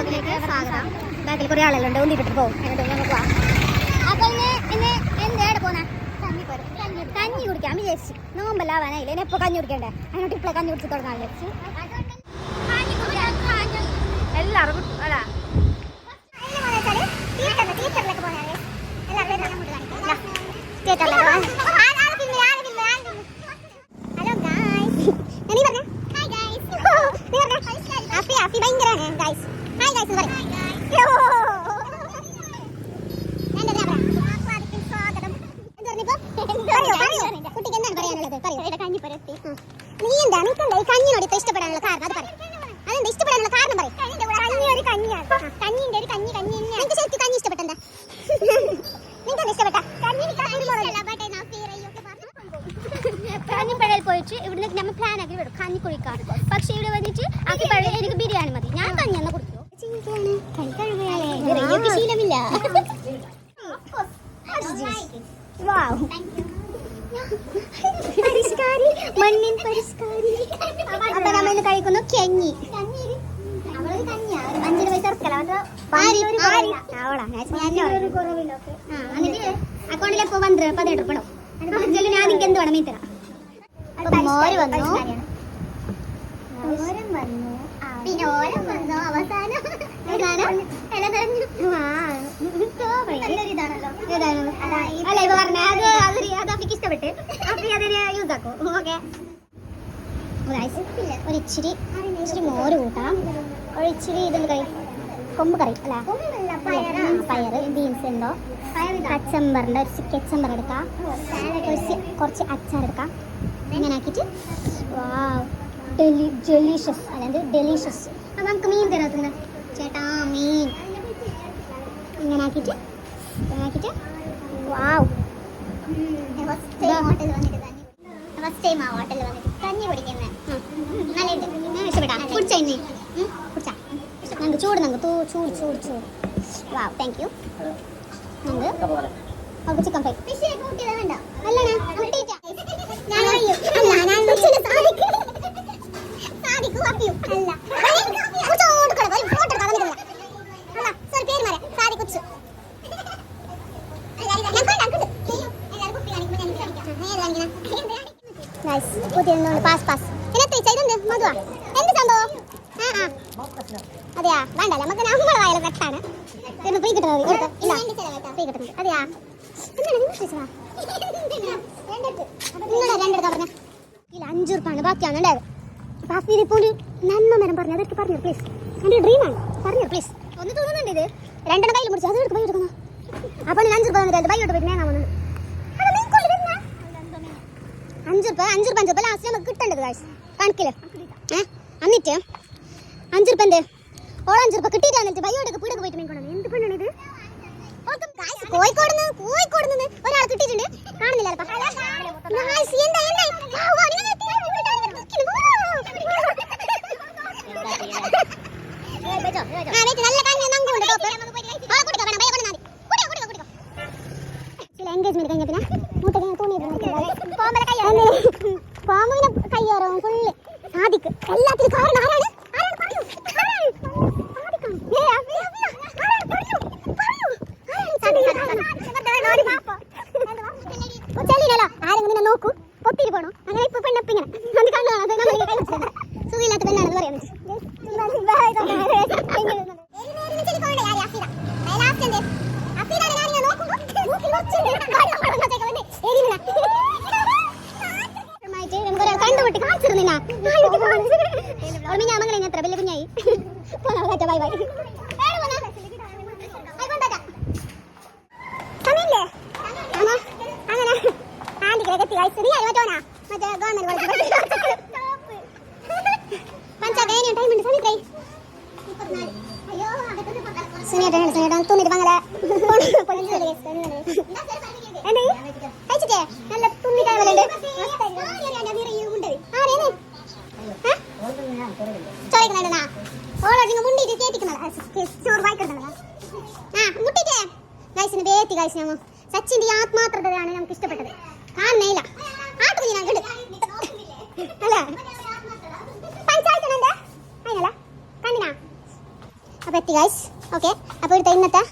വ്ളോഗിലേക്ക് സ്വാഗതം ബാക്കിൽ കുറേ ഉന്തിട്ടിട്ട് പോകും എന്നിട്ട് നമുക്ക് പോവാം അപ്പൊ ഇന്ന് ഇന്ന് എന്ത് എവിടെ പോന്നെ കഞ്ഞി കുടിക്കാൻ വിചാരിച്ചു നോമ്പല്ലാവാനായില്ല എന്നെ എപ്പോ കഞ്ഞി കുടിക്കണ്ടേ അതിനോട്ട് ഇപ്പോഴേ കഞ്ഞി കുടിച്ച് തുടങ്ങാൻ വിചാരിച്ചു എല്ലാവർക്കും അല്ല ഹലോ ഗായ്സ് നീ പറഞ്ഞേ ഹായ് ഗായ്സ് നീ പറഞ്ഞേ അഫി അഫി ഭയങ്കരാണ് ഗായ്സ് ഹായ് ഗായ്സ് പറ കുട്ടിക്ക് എന്താണ് പറയൂ. നീ എന്താ നിനക്കെന്താ ഈ കഞ്ഞിനോട് ഇപ്പൊ ഇഷ്ടപ്പെടാനുള്ള കാരണം? അത് പറയും. അതെന്താ? ഇഷ്ടപ്പെടാനുള്ള കാരണം പറയും. കഞ്ഞി ഒരു കഞ്ഞിയാണ്. കഞ്ഞിന്റെ ഒരു കഞ്ഞി കഞ്ഞി നിനക്ക് ശരിക്കും കഞ്ഞി ഇഷ്ടപ്പെട്ടെന്താ? നിനക്കെന്താ ഇഷ്ടപ്പെട്ട? കാഞ്ഞിപ്പഴയിൽ പോയിട്ട് ഇവിടുന്ന് നമ്മൾ പ്ലാൻ ആക്കി വിടും. കാഞ്ഞിക്കുഴിക്കാർ പക്ഷെ ഇവിടെ വന്നിട്ട് ആക്കിപ്പഴ എനിക്ക് ബിരിയാണി മതി. ഞാൻ കഞ്ഞി എന്നാ കുടിക്കോ. ശീലമില്ല. വാവ് മണ്ണിൻ പരിഷ്കാരി. അപ്പൊ നമ്മൾ ഇന്ന് കഴിക്കുന്നു കഞ്ഞി. അഞ്ചിന് പൈസ അക്കൗണ്ടിൽ എപ്പോ പന്ത്രണ്ട്. പതിനെട്ട് ഉൾപ്പെടും ഞാൻ എനിക്ക് എന്ത് വേണം മീൻ തരാം. അപ്പൊ മോര് വന്നു. വന്നു. പിന്നെ ഓരം വന്നു. അവസാനം. അല്ല ഇപ്പൊ പറഞ്ഞ അത് അതൊരു അപ്പിക്ക് ഇഷ്ടപ്പെട്ട് അപ്പി അതിന് യൂസ് ആക്കും. ഓക്കെ. ഒരു ഇച്ചിരി ഇച്ചിരി മോര് കൂട്ടാം. ഒരു ഇച്ചിരി ഇതെന്ത് കറി കൊമ്പ് കറി അല്ല. പയറ്. ബീൻസ് ഉണ്ടോ? കച്ചമ്പറിന്റെ ഒരു കച്ചമ്പർ എടുക്കാം. കുറച്ച് കുറച്ച് അച്ചാർ എടുക്കാം. അങ്ങനെ ആക്കിയിട്ട്. വാവ് ഡെലി ഡെലീഷ്യസ് അതായത് ഡെലീഷ്യസ് അപ്പം നമുക്ക് മീൻ തരാത്തുണ്ട് ചേട്ടാ മീൻ. ഇങ്ങനെ ആക്കിയിട്ട് ഇങ്ങനെ ആക്കിയിട്ട്. വാവ് ഫസ്റ്റ് ടൈം ആ ഹോട്ടലിൽ വന്നിട്ട് കഞ്ഞി കുടിക്കുന്നത് നല്ല ഇഷ്ടപ്പെട്ടാ കുടിച്ചാ ഇന്ന് കുടിച്ചാ? നമുക്ക് ചൂട് നമുക്ക് തൂ ചൂട് ചൂട് വാ വാവ് താങ്ക് യു അവർക്ക് ചിക്കൻ ഫ്രൈ വേണ്ട അല്ലണേ ഞാൻ അല്ല ഞാൻ കൊച്ചിന് സാധിക്കും സാധിക്കും അപ്പിയും അല്ല കൊച്ചോട് കള ഒരു ഫോട്ടോ എടുക്കാൻ വന്നിട്ടില്ല അല്ല സോറി പേര് മാറി സാധി കൊച്ചു നൈസ് പുതിയ പാസ് പാസ് ഇതിനകത്ത് ഇതുണ്ട് മധുവാ. എന്ത് സംഭവം? ആ ആ. അതെയാ. വേണ്ട നമുക്ക് നമ്മളെ വായല കട്ടാണ് ഇതിന് ഫ്രീ കിട്ടുന്നത്. ഇല്ല ഫ്രീ കിട്ടുന്നത്. അതെയാ. എന്താണ്? നിങ്ങൾ ചോദിച്ചതാ? നിങ്ങളെ രണ്ടെടുത്താ പറഞ്ഞ. ഇല്ല അഞ്ചു ഉറുപ്പാണ്. ബാക്കിയാണ് ഉണ്ടായത്. ബാക്കി ഇപ്പോൾ നന്മ മരം പറഞ്ഞു അതെടുത്ത് പറഞ്ഞു പ്ലീസ് എന്റെ ഡ്രീമാണ് പറഞ്ഞു പ്ലീസ് ഒന്ന് തോന്നുന്നുണ്ട് ഇത്. രണ്ടെണ്ണം കയ്യിൽ മുടിച്ചു അതെടുത്ത് ബൈ എടുക്കുന്നു അപ്പോൾ അഞ്ചു രൂപ തന്നിട്ട് ബൈ എടുത്ത് ഞാൻ വന്നത്. അഞ്ചു രൂപ അഞ്ചു രൂപ അഞ്ച് രൂപ ലാസ്റ്റ് നമുക്ക് കിട്ടേണ്ടത് കാശ് കണക്കിൽ. ഏ? എന്നിട്ട് അഞ്ചു രൂപ എന്ത്? ഓൾ അഞ്ചു രൂപ കിട്ടിയിട്ട് എന്നിട്ട് ബയ്യോടൊക്കെ പീടൊക്കെ പോയിട്ട് മീൻ എന്ത് പെണ്ണാണ് ഇത്? കോഴിക്കോട് നിന്ന് കോഴിക്കോട് നിന്ന് ഒരാൾ കിട്ടിയിട്ടുണ്ട്. കാണുന്നില്ല എൻഗേജ്മെന്റ് കഴിഞ്ഞ പിന്നെ. മൂട്ടൊക്കെ തൂണിയിട്ടുണ്ട് പാമ്പിനെ കയ്യേറും ഫുള്ള് സാദിക്ക് എല്ലാത്തിനും കാരണം ആരാണ് ആരാണ് പറയൂ ആരാണ് സാദിക്കാണ് ഏ അഫി അഫി ആരാണ് പറയൂ പറയൂ ചെല്ലിനല്ലോ ആരെങ്കിലും നിന്നെ നോക്കൂ ഒത്തിരി പോണോ അങ്ങനെ ഇപ്പൊ പെണ്ണപ്പിങ്ങനെ അത് കണ്ടു അത് നമ്മൾ കൈ വെച്ചത് സുഖമില്ലാത്ത പെണ്ണാണെന്ന് പറയാൻ കണ്ടുപിട്ടി കാണിച്ചിരുന്നില്ല. ഞാൻ മകളെ എത്ര വലിയ കുഞ്ഞായി. പോന്നാ. ബൈ ബൈ സമയമില്ലേ അങ്ങനെ. അങ്ങനെ ആന്റിക്കിലേക്ക് എത്തി കഴിച്ചു നീ മറ്റോനാ മറ്റേ ഗവൺമെന്റ് കോളേജ് പഞ്ചായത്ത് ടൈം ഉണ്ട് സമയത്രേ സുനിയേട്ടൻ സുനിയേട്ടൻ തുന്നിട്ട് പങ്കല എന്തേ കഴിച്ചിട്ടേ നല്ല തുന്നി കായലുണ്ട് ചോദിക്കുന്നുണ്ടെന്നാ ഓളോ ആ ഗൈസ് ആത്മാർത്ഥതയാണ് നമുക്ക് ഇഷ്ടപ്പെട്ടത്. കാണുന്നേയില്ല. ആട്ടുകുഞ്ഞി ഞാൻ അപ്പോൾ എത്തി ഗൈസ് അപ്പോൾ ഇവിടുത്തെ ഇന്നത്തെ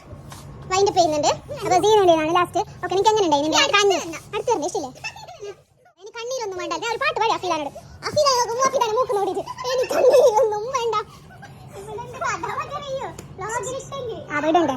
വൈൻഡ് ചെയ്യുന്നുണ്ട്. അപ്പോൾ സീനുള്ളിലാണ് ലാസ്റ്റ് ഓക്കെ എനിക്ക് എങ്ങനെ ഉണ്ടായി? നിന്റെ കണ്ണ്. അടുത്ത് ഇഷ്ടമില്ലേ വേണ്ട. ഞാൻ ഒരു പാട്ട് പാടി അഫീലാനോട്. അഫീലാൻ നോക്കും അഫീലാനെ മൂക്ക് നോടിയിട്ട് എനിക്ക് ഒന്നും വേണ്ട. അവിടെ ഉണ്ട്.